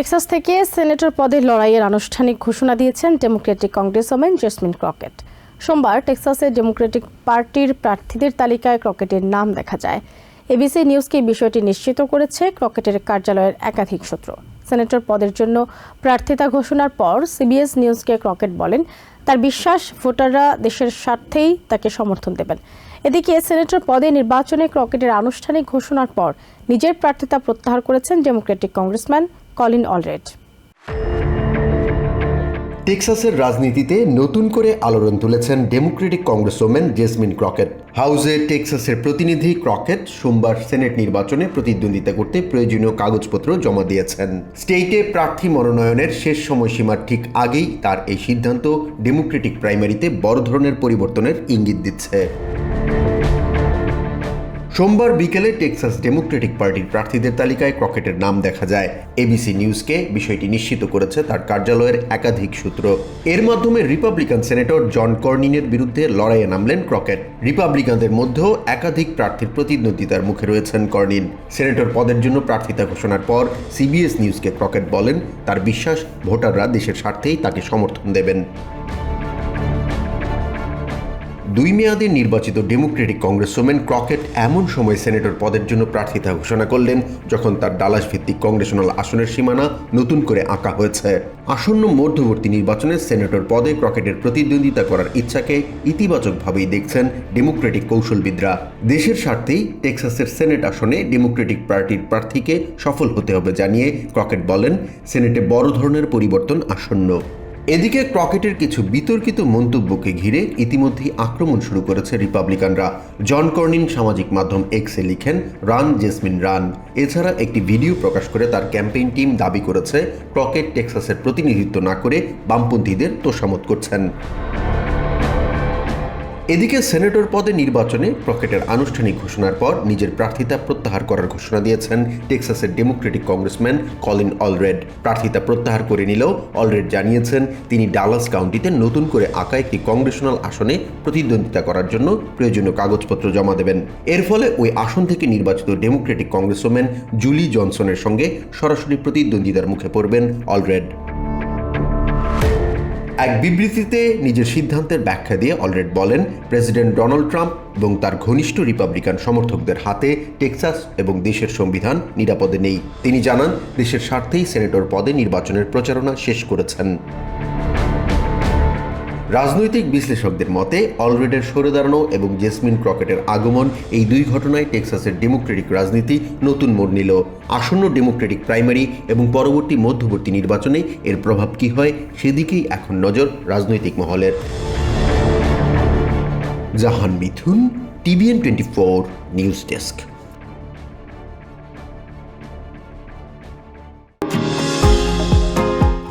Texas থেকে senator পদে লড়াইয়ের আনুষ্ঠানিক ঘোষণা দিয়েছেন Democratic Congress congressman Jasmine Crockett. সোমবার টেক্সাসের ডেমোক্রেটিক পার্টির প্রার্থীদের তালিকায় ক্রকেটের নাম দেখা যায়। এবিসি নিউজকে বিষয়টি নিশ্চিত করেছে ক্রকেটের কার্যালয়ের একাধিক সূত্র। সেনেটর পদের জন্য প্রার্থিতা ঘোষণার পর সিবিএস নিউজকে ক্রকেট বলেন, তার বিশ্বাস, ভোটাররা দেশের স্বার্থেই তাকে সমর্থন দেবেন। এদিকে সেনেটর পদে নির্বাচনে ক্রকেটের আনুষ্ঠানিক ঘোষণার পর নিজের প্রার্থিতা প্রত্যাহার করেছেন ডেমোক্রেটিক কংগ্রেসম্যান কলিন অলরেড। টেক্সাসের রাজনীতিতে নতুন করে আলোড়ন তুলেছেন Democratic Congress congressman Jasmine Crockett. হাউসে টেক্সাসের প্রতিনিধি ক্রকেট সোমবার সেনেট নির্বাচনে প্রতিদ্বন্দ্বিতা করতে প্রয়োজনীয় কাগজপত্র জমা দিয়েছেন। স্টেটে প্রার্থী মনোনয়নের শেষ সময়সীমার ঠিক আগেই তার এই সিদ্ধান্ত ডেমোক্রেটিক প্রাইমারিতে বড় ধরনের পরিবর্তনের ইঙ্গিত দিচ্ছে। সোমবার বিকেলে টেক্সাস ডেমোক্রেটিক পার্টির প্রার্থীদের তালিকায় ক্রকেটের নাম দেখা যায়। এবিসি নিউজকে বিষয়টি নিশ্চিত করেছে তার কার্যালয়ের একাধিক সূত্র। এর মাধ্যমে রিপাবলিকান সেনেটর জন কর্নিনের বিরুদ্ধে লড়াইয়ে নামলেন ক্রকেট। রিপাবলিকানদের মধ্যেও একাধিক প্রার্থীর প্রতিদ্বন্দ্বিতার মুখে রয়েছেন কর্নিন সেনেটর পদের জন্য প্রার্থিতা ঘোষণার পর সিবিএস নিউজকে ক্রকেট বলেন, তার বিশ্বাস, ভোটাররা দেশের স্বার্থেই তাকে সমর্থন দেবেন। দুই মেয়াদে নির্বাচিত ডেমোক্রেটিক কংগ্রেসম্যান ক্রকেট এমন সময় সেনেটর পদের জন্য প্রার্থিতা ঘোষণা করলেন, যখন তার ডালাস ভিত্তিক কংগ্রেশনাল আসনের সীমানা নতুন করে আঁকা হয়েছে। আসন্ন মধ্যবর্তী নির্বাচনে সেনেটর পদে ক্রকেটের প্রতিদ্বন্দ্বিতা করার ইচ্ছাকে ইতিবাচকভাবেই দেখছেন ডেমোক্রেটিক কৌশলবিদরা। দেশের স্বার্থেই টেক্সাসের সেনেট আসনে ডেমোক্রেটিক পার্টির প্রার্থীকে সফল হতে হবে জানিয়ে ক্রকেট বলেন, সেনেটে বড় ধরনের পরিবর্তন আসন্ন। এদিকে ক্রকেটের কিছু বিতর্কিত মন্তব্যকে ঘিরে ইতিমধ্যেই আক্রমণ শুরু করেছে রিপাবলিকানরা। জন কর্নিন সামাজিক মাধ্যম এক্সে লিখেন, রান জেসমিন, রান। এছাড়া একটি ভিডিও প্রকাশ করে তার ক্যাম্পেইন টিম দাবি করেছে, ক্রকেট টেক্সাসের প্রতিনিধিত্ব না করে বামপন্থীদের তোষামত করছেন। এদিকে সেনেটর পদে নির্বাচনে ক্রকেটের আনুষ্ঠানিক ঘোষণার পর নিজের প্রার্থিতা প্রত্যাহার করার ঘোষণা দিয়েছেন টেক্সাসের ডেমোক্রেটিক কংগ্রেসম্যান কলিন অলরেড। প্রার্থিতা প্রত্যাহার করে নিলেও অলরেড জানিয়েছেন তিনি ডালাস কাউন্টিতে নতুন করে আঁকা একটি কংগ্রেশনাল আসনে প্রতিদ্বন্দ্বিতা করার জন্য প্রয়োজনীয় কাগজপত্র জমা দেবেন। এর ফলে ওই আসন থেকে নির্বাচিত ডেমোক্রেটিক কংগ্রেসম্যান জুলি জনসনের সঙ্গে সরাসরি প্রতিদ্বন্দ্বিতার মুখে পড়বেন অলরেড। এক বিবৃতিতে নিজের সিদ্ধান্তের ব্যাখ্যা দিয়ে অলরেড বলেন, প্রেসিডেন্ট ডোনাল্ড ট্রাম্প এবং তার ঘনিষ্ঠ রিপাবলিকান সমর্থকদের হাতে টেক্সাস এবং দেশের সংবিধান নিরাপদে নেই। তিনি জানান, দেশের স্বার্থেই সেনেটর পদে নির্বাচনের প্রচারণা শেষ করেছেন। রাজনৈতিক বিশ্লেষকদের মতে, অলরেডের সরে দাঁড়ানো এবং জেসমিন ক্রকেটের আগমন এই দুই ঘটনায় টেক্সাসের ডেমোক্রেটিক রাজনীতি নতুন মোড় নিল। আসন্ন ডেমোক্রেটিক প্রাইমারি এবং পরবর্তী মধ্যবর্তী নির্বাচনে এর প্রভাব কী হয় সেদিকেই এখন নজর রাজনৈতিক মহলের। Jahan Mithun, TVN twenty four news desk.